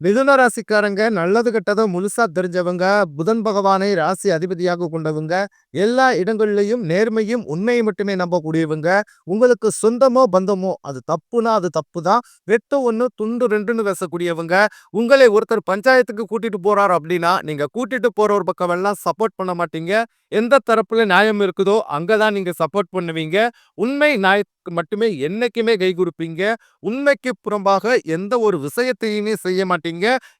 மிதுன ராசிக்காரங்க நல்லது கெட்டதோ முழுசா தெரிஞ்சவங்க புதன் பகவானை ராசி அதிபதியாக கொண்டவங்க எல்லா இடங்கள்லையும் நேர்மையும் உண்மையை மட்டுமே நம்பக்கூடியவங்க உங்களுக்கு சொந்தமோ பந்தமோ அது தப்புனா அது தப்பு தான் வெட்டு ஒன்று துண்டு ரெண்டுன்னு பேசக்கூடியவங்க உங்களை ஒருத்தர் பஞ்சாயத்துக்கு கூட்டிட்டு போறாரு அப்படின்னா நீங்க கூட்டிட்டு போற ஒரு பக்கம் எல்லாம் சப்போர்ட் பண்ண மாட்டீங்க எந்த தரப்புல நியாயம் இருக்குதோ அங்கதான் நீங்க சப்போர்ட் பண்ணுவீங்க உண்மை நியாயத்துக்கு மட்டுமே என்னைக்குமே கை கொடுப்பீங்க உண்மைக்கு புறம்பாக எந்த ஒரு விஷயத்தையுமே செய்ய மாட்டீங்க.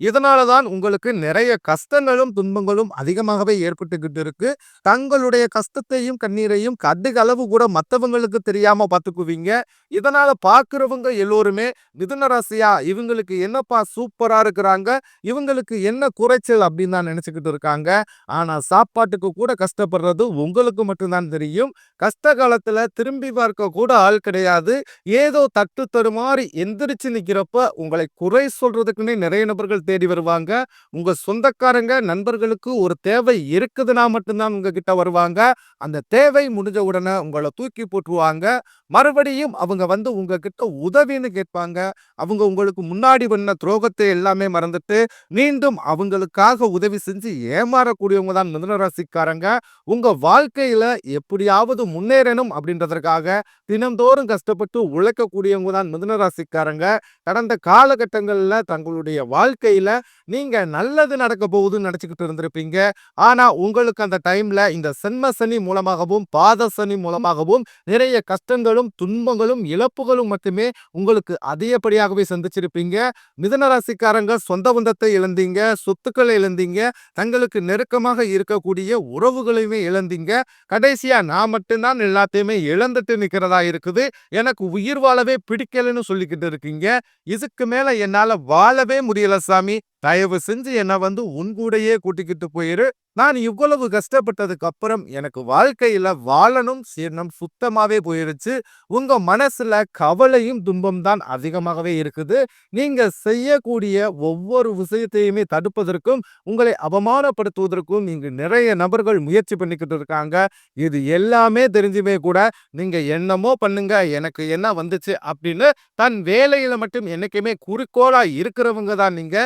இதனாலதான் உங்களுக்கு நிறைய கஷ்டங்களும் துன்பங்களும் அதிகமாகவே ஏற்பட்டுக்கிட்டு இருக்கு. தங்களுடைய கஷ்டத்தையும் கண்ணீரையும் அதிக அளவு கூட மற்றவங்களுக்கு தெரியாம பார்த்துக்குவீங்க. இதனால பார்க்குறவங்க எல்லோருமே மிதுன ராசியா இவங்களுக்கு என்னப்பா சூப்பரா இருக்கிறாங்க? இவங்களுக்கு என்ன குறைச்சல் அப்படின்னு தான் நினைச்சுக்கிட்டு இருக்காங்க. ஆனா சாப்பாட்டுக்கு கூட கஷ்டப்படுறது உங்களுக்கு மட்டும்தான் தெரியும். கஷ்ட காலத்துல திரும்பி பார்க்க கூட ஆள் கிடையாது. ஏதோ தட்டு தருமாறி எந்திரிச்சு நிற்கிறப்ப உங்களை குறை சொல்றதுக்குன்னே நிறைய நபர்கள் தேடி வருவாங்க. உங்க சொந்தக்காரங்க நண்பர்களுக்கு ஒரு தேவை இருக்குதுன்னா மட்டும்தான் உங்ககிட்ட வருவாங்க. அந்த தேவை முடிஞ்ச உடனே உங்களை தூக்கி போட்டுருவாங்க. மறுபடியும் அவங்க வந்து உங்ககிட்ட உதவின்னு கேட்பாங்க. அவங்க உங்களுக்கு முன்னாடி பண்ண துரோகத்தை எல்லாமே மறந்துட்டு மீண்டும் அவங்களுக்காக உதவி செஞ்சு ஏமாறக்கூடியவங்க தான் மிதுன ராசிக்காரங்க உங்க வாழ்க்கையில எப்படியாவது முன்னேறணும் அப்படின்றதற்காக தினந்தோறும் கஷ்டப்பட்டு உழைக்கக்கூடியவங்க தான் மிதுன ராசிக்காரங்க கடந்த காலகட்டங்களில் தங்களுடைய வாழ்க்கையில் நீங்கள் நல்லது நடக்க போகுதுன்னு நினச்சிக்கிட்டு இருந்திருப்பீங்க. ஆனால் உங்களுக்கு அந்த டைமில் இந்த சென்ம சனி மூலமாகவும் பாத சனி மூலமாகவும் நிறைய கஷ்டங்களும் துன்பங்களும் இழப்புகளும் மட்டுமே உங்களுக்கு அதிகப்படியாகவே சந்திச்சிருப்பீங்க. மிதனராசிக்காரங்க சொந்த பந்தத்தை இழந்தீங்க சொத்துக்களை இழந்தீங்க தங்களுக்கு நெருக்கமாக இருக்கக்கூடிய உறவுகளையுமே இழந்தீங்க. கடைசியாக நான் மட்டும்தான் எல்லாத்தையுமே இழந்துட்டு நிற்கிறதா இருக்குது. எனக்கு உயிர் வாழவே பிடிக்கலன்னு சொல்லிக்கிட்டு இருக்கீங்க. இதுக்கு மேலே என்னால் வாழவே முடியல சாமி. தயவு செஞ்சு என்னை வந்து உன் கூடயே கூட்டிக்கிட்டு போயிரு. நான் இவ்வளவு கஷ்டப்பட்டதுக்கு அப்புறம் எனக்கு வாழ்க்கையில வாழணும் சீரணம் சுத்தமாவே போயிருச்சு. உங்க மனசுல கவலையும் துன்பம் தான் அதிகமாகவே இருக்குது. நீங்க செய்யக்கூடிய ஒவ்வொரு விஷயத்தையுமே தடுப்பதற்கும் உங்களை அவமானப்படுத்துவதற்கும் நீங்க நிறைய நபர்கள் முயற்சி பண்ணிக்கிட்டு இருக்காங்க. இது எல்லாமே தெரிஞ்சுமே கூட நீங்க என்னமோ பண்ணுங்க எனக்கு என்ன வந்துச்சு அப்படின்னு தன் வேலையில மட்டும் என்னைக்குமே குறிக்கோளா இருக்கிறவங்க தான் நீங்க.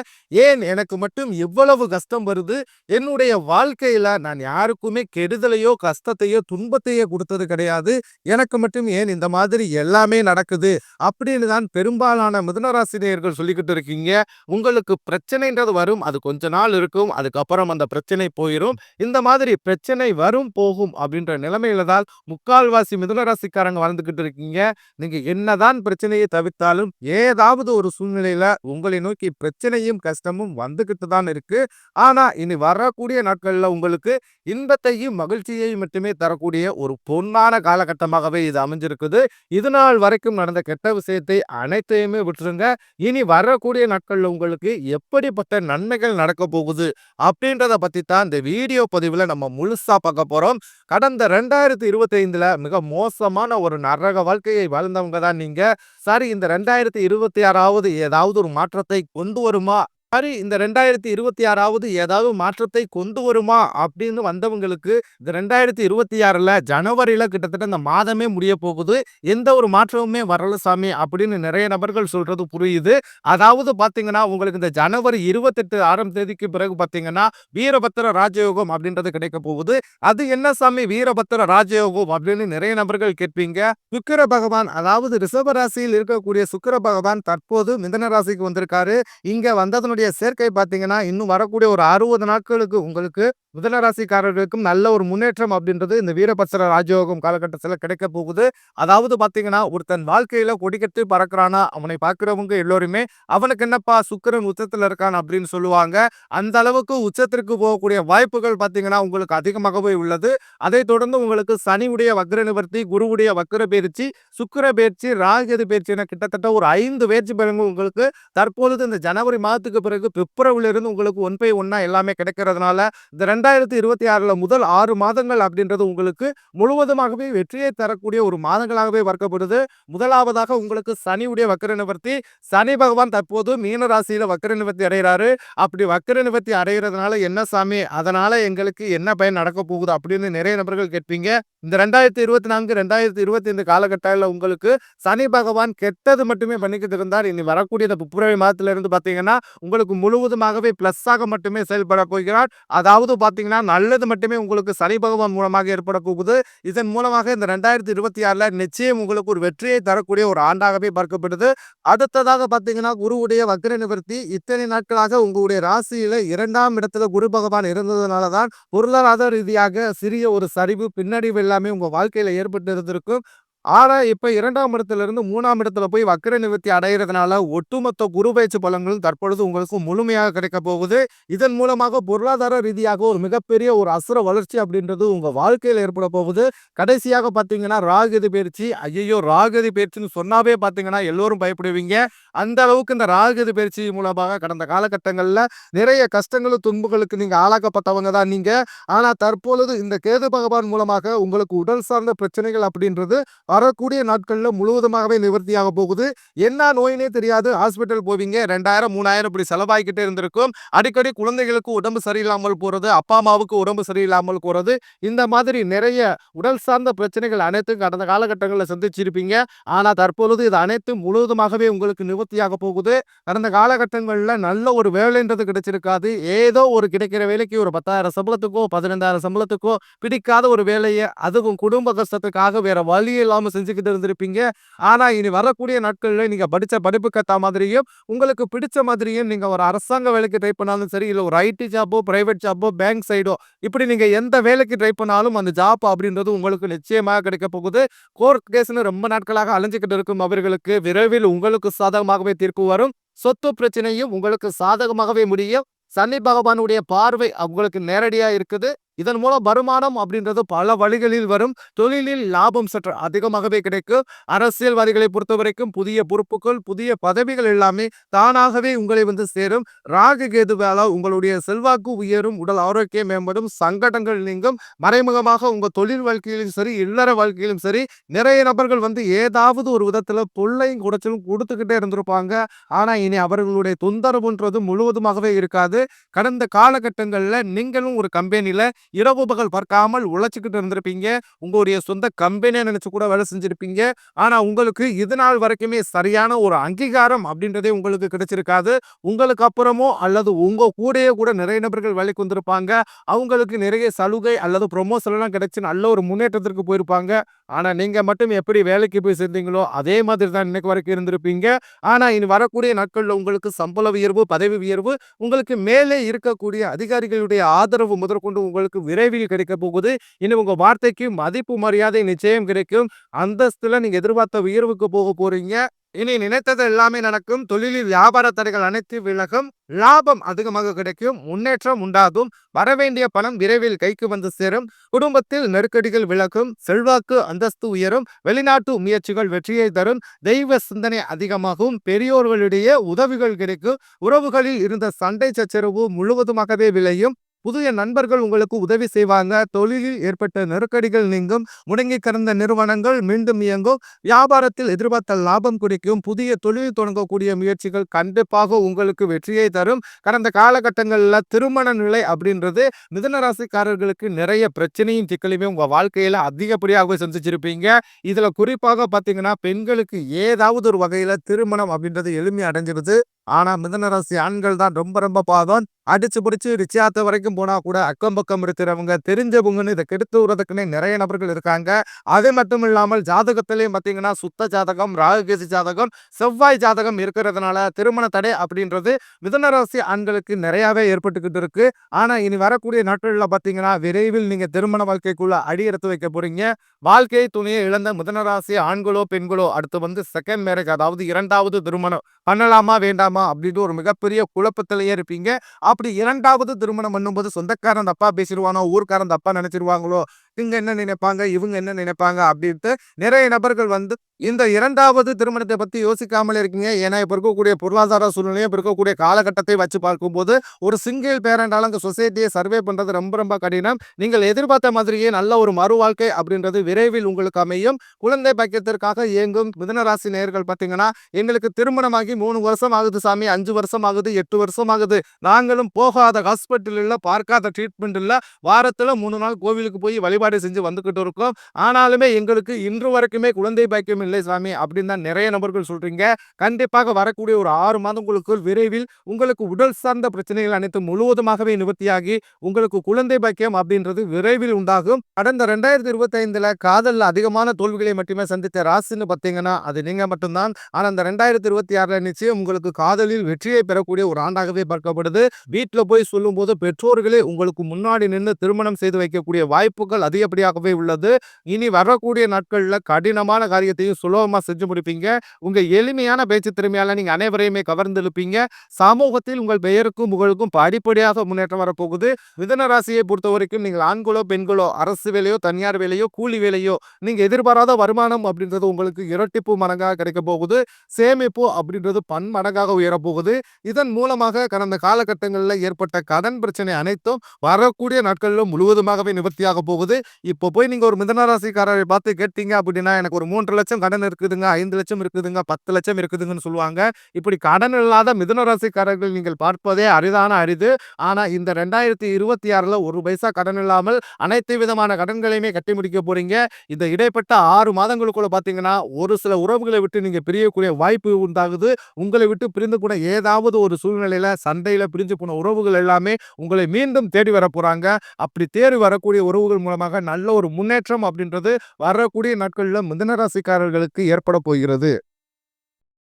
ஏன் எனக்கு மட்டும் இவ்வளவு கஷ்டம் வருது? என்னுடைய வாழ்க்கையில நான் யாருக்குமே கெடுதலையோ கஷ்டத்தையோ துன்பத்தையோ கொடுத்தது கிடையாது. எனக்கு மட்டும் ஏன் இந்த மாதிரி எல்லாமே நடக்குது? அப்படின்னு தான் பெரும்பாலான மிதுனராசினியர்கள் சொல்லிக்கிட்டு இருக்கீங்க. உங்களுக்கு பிரச்சனைன்றது வரும் அது கொஞ்ச நாள் இருக்கும் அதுக்கப்புறம் அந்த பிரச்சனை போயிடும் இந்த மாதிரி பிரச்சனை வரும் போகும் அப்படின்ற நிலைமையில தான் முக்கால்வாசி மிதுனராசிக்காரங்க வளர்ந்துக்கிட்டு இருக்கீங்க. நீங்க என்னதான் பிரச்சனையை தவிர்த்தாலும் ஏதாவது ஒரு சூழ்நிலையில உங்களை நோக்கி பிரச்சனையும் கஷ்டம் கஷ்டமும் வந்துக்கிட்டு தான் இருக்கு. ஆனா இனி வரக்கூடிய நாட்கள்ல உங்களுக்கு இன்பத்தையும் மகிழ்ச்சியையும் மட்டுமே தரக்கூடிய ஒரு பொன்னான காலகட்டமாகவே இது அமைஞ்சிருக்குது. இது நாள் வரைக்கும் நடந்த கெட்ட விஷயத்தை அனைத்தையுமே விட்டுருங்க. இனி வரக்கூடிய நாட்கள்ல உங்களுக்கு எப்படிப்பட்ட நன்மைகள் நடக்க போகுது அப்படின்றத பத்தி தான் இந்த வீடியோ பதிவுல நம்ம முழுசா பார்க்க போகிறோம் கடந்த ரெண்டாயிரத்தி இருபத்தைந்தில் மிக மோசமான ஒரு நரக வாழ்க்கையை வாழ்ந்தவங்க தான் நீங்க. சரி இந்த ரெண்டாயிரத்தி இருபத்தி ஆறாவது ஏதாவது ஒரு மாற்றத்தை கொண்டு வருமா மாதிரி இந்த ரெண்டாயிரத்தி இருபத்தி ஆறாவது ஏதாவது மாற்றத்தை கொண்டு வருமா? அப்படின்னு வந்தவங்களுக்கு இந்த ரெண்டாயிரத்தி இருபத்தி ஆறில் ஜனவரியில் கிட்டத்தட்ட இந்த மாதமே முடிய போகுது. எந்த ஒரு மாற்றமுமே வரல சாமி அப்படின்னு நிறைய நபர்கள் சொல்கிறது புரியுது. அதாவது பார்த்தீங்கன்னா உங்களுக்கு இந்த ஜனவரி இருபத்தெட்டு ஆறாம் தேதிக்கு பிறகு பார்த்தீங்கன்னா வீரபத்திர ராஜயோகம் அப்படின்றது கிடைக்க போகுது. அது என்ன சாமி? வீரபத்திர ராஜயோகம் அப்படின்னு நிறைய நபர்கள் கேட்பீங்க. சுக்கர பகவான் அதாவது ரிஷப ராசியில் இருக்கக்கூடிய சுக்கிர பகவான் தற்போது மிதன ராசிக்கு வந்திருக்காரு. இங்கே வந்ததனுடைய சேர்க்கை பார்த்தீங்கன்னா இன்னும் வரக்கூடிய ஒரு அறுபது நாட்களுக்கு உங்களுக்கு மிதனராசிக்காரர்களுக்கும் நல்ல ஒரு முன்னேற்றம் அப்படின்றது இந்த வீரபத்திர ராஜயோகம் காலகட்டத்தில் கிடைக்க போகுது. அதாவது பார்த்தீங்கன்னா ஒருத்தன் வாழ்க்கையில் கொடிக்கட்டு பறக்கிறானா அவனை பார்க்குறவங்க எல்லோருமே அவனுக்கு என்னப்பா சுக்கிரன் உச்சத்தில் இருக்கான் அப்படின்னு சொல்லுவாங்க. அந்த அளவுக்கு உச்சத்திற்கு போகக்கூடிய வாய்ப்புகள் பார்த்தீங்கன்னா உங்களுக்கு அதிகமாகவே உள்ளது. அதை தொடர்ந்து உங்களுக்கு சனியுடைய வக்ர நிவர்த்தி குருவுடைய வக்ர பயிற்சி சுக்கர பயிற்சி ராகது பயிற்சி என கிட்டத்தட்ட ஒரு ஐந்து பயிற்சி பலன்கள் உங்களுக்கு தற்பொழுது இந்த ஜனவரி மாதத்துக்கு பிறகு பிப்ரவரியிலிருந்து உங்களுக்கு ஒன் பை ஒன்னா எல்லாமே கிடைக்கிறதுனால இந்த ரெண்டு ரெண்டாயிரத்தி 2026ல முதல் ஆறு மாதங்கள் அப்படின்றது உங்களுக்கு முழுவதுமாகவே வெற்றியை தரக்கூடிய ஒரு மாதங்களாகவே பார்க்கப்படுது. முதலாவதாக உங்களுக்கு சனியுடைய வக்கர நிவர்த்தி. சனி பகவான் தற்போது மீன ராசியில வக்ர நிவர்த்தி அடைகிறாரு. அப்படி வக்கர நிவர்த்தி அடைகிறதுனால என்ன சாமி? அதனால எங்களுக்கு என்ன பயன் நடக்க போகுது? அப்படின்னு நிறைய நபர்கள் கேட்பீங்க. இந்த ரெண்டாயிரத்தி இருபத்தி நான்கு ரெண்டாயிரத்தி இருபத்தி ஐந்து காலகட்டத்தில் உங்களுக்கு சனி பகவான் கெட்டது மட்டுமே பண்ணிக்கிட்டு இருந்தார். இனி வரக்கூடிய இந்த பிப்ரவரி மாதத்துல இருந்து பார்த்தீங்கன்னா, உங்களுக்கு முழுவதுமாகவே பிளஸ்ஸாக மட்டுமே செயல்பட போகிறார். அதாவது பார்த்தீங்கன்னா, நல்லது மட்டுமே உங்களுக்கு சனி பகவான் மூலமாக ஏற்பட போகுது. இதன் மூலமாக இந்த 2026ல நிச்சயம் உங்களுக்கு ஒரு வெற்றியை தரக்கூடிய ஒரு ஆண்டாகவே பார்க்கப்படுது. அடுத்ததாக பார்த்தீங்கன்னா, குருவுடைய வக்ர நிவர்த்தி. இத்தனை நாட்களாக உங்களுடைய ராசியில் இரண்டாம் இடத்துல குரு பகவான் இருந்ததுனால தான் பொருளாதார ரீதியாக சிறிய ஒரு சரிவு, பின்னடைவு எல்லாமே உங்கள் வாழ்க்கையில் ஏற்பட்டு இருந்திருக்கும். ஆனால் இப்போ இரண்டாம் இடத்திலிருந்து மூணாம் இடத்துல போய் வக்கர நிவர்த்தி அடையிறதுனால ஒட்டுமொத்த குரு பலன்களும் தற்பொழுது உங்களுக்கு முழுமையாக கிடைக்கப் போகுது. இதன் மூலமாக பொருளாதார ரீதியாக ஒரு மிகப்பெரிய ஒரு அசுர வளர்ச்சி அப்படின்றது உங்கள் வாழ்க்கையில் ஏற்படப் போகுது. கடைசியாக பார்த்தீங்கன்னா, ராகதி பயிற்சி ஐயையோ! ராகதி பயிற்சின்னு சொன்னாவே பார்த்தீங்கன்னா, எல்லோரும் பயப்படுவீங்க. அந்த அளவுக்கு இந்த ராகதி பயிற்சி மூலமாக கடந்த காலகட்டங்களில் நிறைய கஷ்டங்களும், துன்புகளுக்கு நீங்கள் ஆளாக்கப்பட்டவங்க தான் நீங்கள் ஆனால் தற்பொழுது இந்த கேது பகவான் மூலமாக உங்களுக்கு உடல் சார்ந்த பிரச்சனைகள் அப்படின்றது வரக்கூடிய நாட்களில் முழுவதுமாகவே நிவர்த்தியாக போகுது. என்ன நோயினே தெரியாது. ஹாஸ்பிட்டல் போவீங்க. 2000, 3000 இப்படி செலவாகிக்கிட்டே இருந்திருக்கும். அடிக்கடி குழந்தைகளுக்கு உடம்பு சரியில்லாமல் போகிறது அப்பா, அம்மாவுக்கு உடம்பு சரியில்லாமல் போகிறது இந்த மாதிரி நிறைய உடல் சார்ந்த பிரச்சனைகள் அனைத்தும் கடந்த காலகட்டங்களில் சந்திச்சிருப்பீங்க. ஆனால் தற்பொழுது இது அனைத்தும் முழுவதுமாகவே உங்களுக்கு நிவர்த்தியாக போகுது. கடந்த காலகட்டங்களில் நல்ல ஒரு வேலைன்றது கிடைச்சிருக்காது. ஏதோ ஒரு கிடைக்கிற வேலைக்கு ஒரு 10,000 சம்பளத்துக்கோ, 15,000 சம்பளத்துக்கோ பிடிக்காத ஒரு வேலையை அதுவும் குடும்ப கஷ்டத்துக்காக வேற வழி இல்லாம செஞ்சுக்கிட்டு இருந்திருப்பீங்க. ஆனா, இனி வரக்கூடிய நாட்கள்ல நீங்க படிச்ச படிப்புக்கு ஏற்ற மாதிரியும், உங்களுக்கு பிடிச்ச மாதிரியும் நீங்க ஒரு அரசாங்க வேலைக்கு ட்ரை பண்ணாலும் சரி, இல்ல ஒரு ஐடி ஜாப்போ, பிரைவேட் ஜாப்போ, பேங்க் சைடோ இப்படி நீங்க எந்த வேலைக்கு ட்ரை பண்ணாலும் அந்த ஜாப் அப்படின்றது உங்களுக்கு நிச்சயமாக கிடைக்கப் போகுது. கோர்ட் கேஸ்னு ரொம்ப நாட்களாக அலைஞ்சிக்கிட்டு இருக்கும் அவர்களுக்கு விரைவில் உங்களுக்கு சாதகமாகவே தீர்ப்பு வரும். சொத்து பிரச்சனையும் உங்களுக்கு சாதகமாகவே முடியும். சனி பகவானுடைய பார்வை உங்களுக்கு நேரடியா இருக்குது. இதன் மூலம் வருமானம் அப்படின்றது பல வழிகளில் வரும். தொழிலில் லாபம் சற்று அதிகமாகவே கிடைக்கும். அரசியல்வாதிகளை பொறுத்தவரைக்கும் புதிய பொறுப்புகள், புதிய பதவிகள் எல்லாமே தானாகவே உங்களை வந்து சேரும். ராகு கேதுவால உங்களுடைய செல்வாக்கு உயரும், உடல் ஆரோக்கியம் மேம்படும், சங்கடங்கள் நீங்கும். மறைமுகமாக உங்கள் தொழில் வாழ்க்கையிலும் சரி, இல்லற வாழ்க்கையிலும் சரி, நிறைய நபர்கள் வந்து ஏதாவது ஒரு விதத்தில் தொல்லையும், குடைச்சலும் கொடுத்துக்கிட்டே இருந்திருப்பாங்க. ஆனால் இனி அவர்களுடைய தொந்தரவுன்றது முழுவதுமாகவே இருக்காது. கடந்த காலகட்டங்களில் நீங்களும் ஒரு கம்பெனியில் இரவு பகல் பார்க்காமல் உழைச்சிக்கிட்டு இருந்திருப்பீங்க. உங்களுடைய சொந்த கம்பெனியை நினைச்சு கூட வேலை செஞ்சிருப்பீங்க. ஆனா, உங்களுக்கு இது நாள் வரைக்குமே சரியான ஒரு அங்கீகாரம் அப்படின்றதே உங்களுக்கு கிடைச்சிருக்காது. உங்களுக்கு அப்புறமோ அல்லது உங்க கூடயே கூட நிறைய நபர்கள் வேலைக்கு வந்திருப்பாங்க. அவங்களுக்கு நிறைய சலுகை அல்லது புரமோஷன் எல்லாம் கிடைச்சு நல்ல ஒரு முன்னேற்றத்திற்கு போயிருப்பாங்க. ஆனால் நீங்கள் மட்டும் எப்படி வேலைக்கு போய் சேர்ந்தீங்களோ, அதே மாதிரி தான் இன்னைக்கு வரைக்கும் இருந்திருப்பீங்க. ஆனால் இனி வரக்கூடிய நாட்களில் உங்களுக்கு சம்பள உயர்வு, பதவி உயர்வு, உங்களுக்கு மேலே இருக்கக்கூடிய அதிகாரிகளுடைய ஆதரவு முதற்கொண்டு உங்களுக்கு விரைவில் கிடைக்க போகுது. இனி உங்கள் வார்த்தைக்கு மதிப்பு, மரியாதை நிச்சயம் கிடைக்கும். அந்தஸ்தில் நீங்கள் எதிர்பார்த்த உயர்வுக்கு போக போகிறீங்க இனி நினைத்தது எல்லாமே நடக்கும். தொழிலில் வியாபார தடைகள் அனைத்து விலகும். லாபம் அதிகமாக கிடைக்கும். முன்னேற்றம் உண்டாகும். வரவேண்டிய பணம் விரைவில் கைக்கு வந்து சேரும். குடும்பத்தில் நெருக்கடிகள் விலகும். செல்வாக்கு, அந்தஸ்து உயரும். வெளிநாட்டு முயற்சிகள் வெற்றியை தரும். தெய்வ சிந்தனை அதிகமாகும். பெரியோர்களிடையே உதவிகள் கிடைக்கும். உறவுகளில் இருந்த சண்டை சச்சரவு முழுவதுமாகவே விளையும். புதிய நண்பர்கள் உங்களுக்கு உதவி செய்வாங்க. தொழிலில் ஏற்பட்ட நெருக்கடிகள் நீங்கும். முடங்கி கிடந்த நிறுவனங்கள் மீண்டும் இயங்கும். வியாபாரத்தில் எதிர்பார்த்த லாபம் கிடைக்கும். புதிய தொழில் தொடங்கக்கூடிய முயற்சிகள் கண்டிப்பாக உங்களுக்கு வெற்றியை தரும். கடந்த காலகட்டங்களில் திருமண நிலை அப்படின்றது மிதன ராசிக்காரர்களுக்கு நிறைய பிரச்சனையும், சிக்கலையுமே உங்கள் வாழ்க்கையில் அதிகப்படியாகவே சந்திச்சிருப்பீங்க. இதில் குறிப்பாக பார்த்தீங்கன்னா, பெண்களுக்கு ஏதாவது ஒரு வகையில் திருமணம் அப்படின்றது எளிமை அடைஞ்சிருது. ஆனால் மிதனராசி ஆண்கள் தான் ரொம்ப ரொம்ப பாவம். அடிச்சு பிடிச்சி ரிச்சியாத்த வரைக்கும் போனால் கூட அக்கம் பக்கம் இருக்கிறவங்க, தெரிஞ்சவங்கன்னு இதை கெடுத்து விடுறதுக்குன்னே நிறைய நபர்கள் இருக்காங்க. அது மட்டும் இல்லாமல் ஜாதகத்திலேயும் பார்த்தீங்கன்னா, சுத்த ஜாதகம், ராகுகேசி ஜாதகம், செவ்வாய் ஜாதகம் இருக்கிறதுனால திருமண தடை அப்படின்றது மிதனராசி ஆண்களுக்கு நிறையாவே ஏற்பட்டுக்கிட்டு இருக்கு. ஆனால் இனி வரக்கூடிய நாட்களில் பார்த்தீங்கன்னா, விரைவில் நீங்கள் திருமண வாழ்க்கைக்குள்ள அடி எடுத்து வைக்க போறீங்க. வாழ்க்கை துணையை இழந்த மிதனராசி ஆண்களோ, பெண்களோ அடுத்து வந்து செகண்ட் மேரேஜ் அதாவது இரண்டாவது திருமணம் பண்ணலாமா? வேண்டாமா? பண்ணலாமா அப்படின்ட்டு ஒரு மிகப்பெரிய குழப்பத்திலேயே இருப்பீங்க. அப்படி இரண்டாவது திருமணம் பண்ணும்போது சொந்தக்காரன் தப்பா பேசிடுவானோ? ஊர்க்காரன் தப்பா நினைச்சிருவாங்களோ? இவங்க என்ன நினைப்பாங்க? இவங்க என்ன நினைப்பாங்க? அப்படின்ட்டு நிறைய நபர்கள் வந்து இந்த இரண்டாவது திருமணத்தை பத்தி யோசிக்காமல் இருக்கீங்க. ஏன்னா இப்ப இருக்கக்கூடிய பொருளாதார சூழ்நிலையும் இப்ப இருக்கக்கூடிய காலகட்டத்தை வச்சு பார்க்கும்போது ஒரு சிங்கிள் பேரண்டாலும் அந்த சொசைட்டியை சர்வே பண்றது ரொம்ப ரொம்ப கடினம். நீங்கள் எதிர்பார்த்த மாதிரியே நல்ல ஒரு மறுவாழ்க்கை அப்படின்றது விரைவில் உங்களுக்கு அமையும். குழந்தை பாக்கியத்திற்காக இயங்கும் மிதனராசி நேயர்கள் பார்த்தீங்கன்னா எங்களுக்கு திருமணமாகி மூணு வருஷம் ஆகுது சாமி அஞ்சு வருஷம் ஆகுது எட்டு வருஷம் ஆகுது நாங்களும் போகாத ஹாஸ்பிட்டல் இல்லை பார்க்காத ட்ரீட்மெண்ட் இல்லை வாரத்தில் மூணு நாள் கோவிலுக்கு போய் வழிபாடு செஞ்சு வந்துக்கிட்டு இருக்கோம். ஆனாலுமே எங்களுக்கு இன்று வரைக்குமே குழந்தை பாக்கியம் இல்லை சாமி அப்படின்னு தான் நிறைய நபர்கள் சொல்கிறீங்க கண்டிப்பாக வரக்கூடிய ஒரு ஆறு மாதங்களுக்குள் விரைவில் உங்களுக்கு உடல் சார்ந்த பிரச்சனைகள் அனைத்து முழுவதுமாகவே நிவர்த்தியாகி உங்களுக்கு குழந்தை பாக்கியம் அப்படின்றது விரைவில் உண்டாகும். கடந்த ரெண்டாயிரத்தி இருபத்தி ஐந்தில் காதலில் அதிகமான தோல்விகளை மட்டுமே சந்தித்த ராசின்னு பார்த்தீங்கன்னா அது நீங்கள் மட்டும்தான். ஆனால் அந்த ரெண்டாயிரத்தி இருபத்தி ஆறில் நிச்சயம் உங்களுக்கு காதலில் வெற்றியை பெறக்கூடிய ஒரு ஆண்டாகவே பார்க்கப்படுது. வீட்டில் போய் சொல்லும்போது பெற்றோர்களே உங்களுக்கு முன்னாடி நின்று திருமணம் செய்து வைக்கக்கூடிய வாய்ப்புகள் அதிகப்படியாகவே உள்ளது. இனி வரக்கூடிய நாட்களில் கடினமான காரியத்தையும் சுலபமாக செஞ்சு முடிப்பீங்க. உங்கள் எளிமையான பேச்சு திறமையால் நீங்கள் அனைவரையுமே கவர்ந்திருப்பீங்க சமூகத்தில் உங்கள் பெயருக்கும் புகழுக்கும் படிப்படியாக முன்னேற்றம் வரப்போகுது. மிதன ராசியை பொறுத்த வரைக்கும் நீங்கள் ஆண்களோ பெண்களோ அரசு வேலையோ தனியார் வேலையோ கூலி வேலையோ நீங்கள் எதிர்பாராத வருமானம் அப்படின்றது உங்களுக்கு இரட்டிப்பு மடங்காக கிடைக்க போகுது. சேமிப்பு அப்படின்றது பன்மடங்காக உயரப்போகுது. இதன் மூலமாக கடந்த காலகட்டங்களில் ஏற்பட்ட கடன் பிரச்சனை அனைத்தும் வரக்கூடிய நாட்களில் முழுவதுமாகவே நிவர்த்தியாக போகுது. இப்போ போய் நீங்கள் ஒரு மிதனராசிக்காரரை பார்த்து கேட்டீங்க அப்படின்னா எனக்கு ஒரு மூன்று லட்சம் கடன் இருக்குதுங்க ஐந்து லட்சம் இருக்குதுங்க பத்து லட்சம் இருக்குதுங்கன்னு சொல்லுவாங்க. இப்படி கடன் இல்லாத மிதனராசிக்காரர்கள் நீங்கள் பார்ப்பதே அரிதான அரிது. ஆனால் இந்த ரெண்டாயிரத்தி இருபத்தி ஆறில் ஒரு பைசா கடன் இல்லாமல் அனைத்து விதமான கடன்களையுமே கட்டி முடிக்க போறீங்க. இந்த இடைப்பட்ட ஆறு மாதங்களுக்குள்ள பார்த்தீங்கன்னா ஒரு சில உறவுகளை விட்டு நீங்கள் பிரியக்கூடிய வாய்ப்பு உண்டாகுது. உங்களை விட்டு இருந்து கூட ஏதாவது ஒரு சூழ்நிலையில சண்டையில பிரிஞ்சு போன உறவுகள் எல்லாமே உங்களை மீண்டும் தேடி வர போறாங்க. அப்படி தேடி வரக்கூடிய உறவுகள் மூலமாக நல்ல ஒரு முன்னேற்றம் அப்படின்றது வரக்கூடிய நாட்களில் மிதனராசிக்காரர்களுக்கு ஏற்பட போகிறது.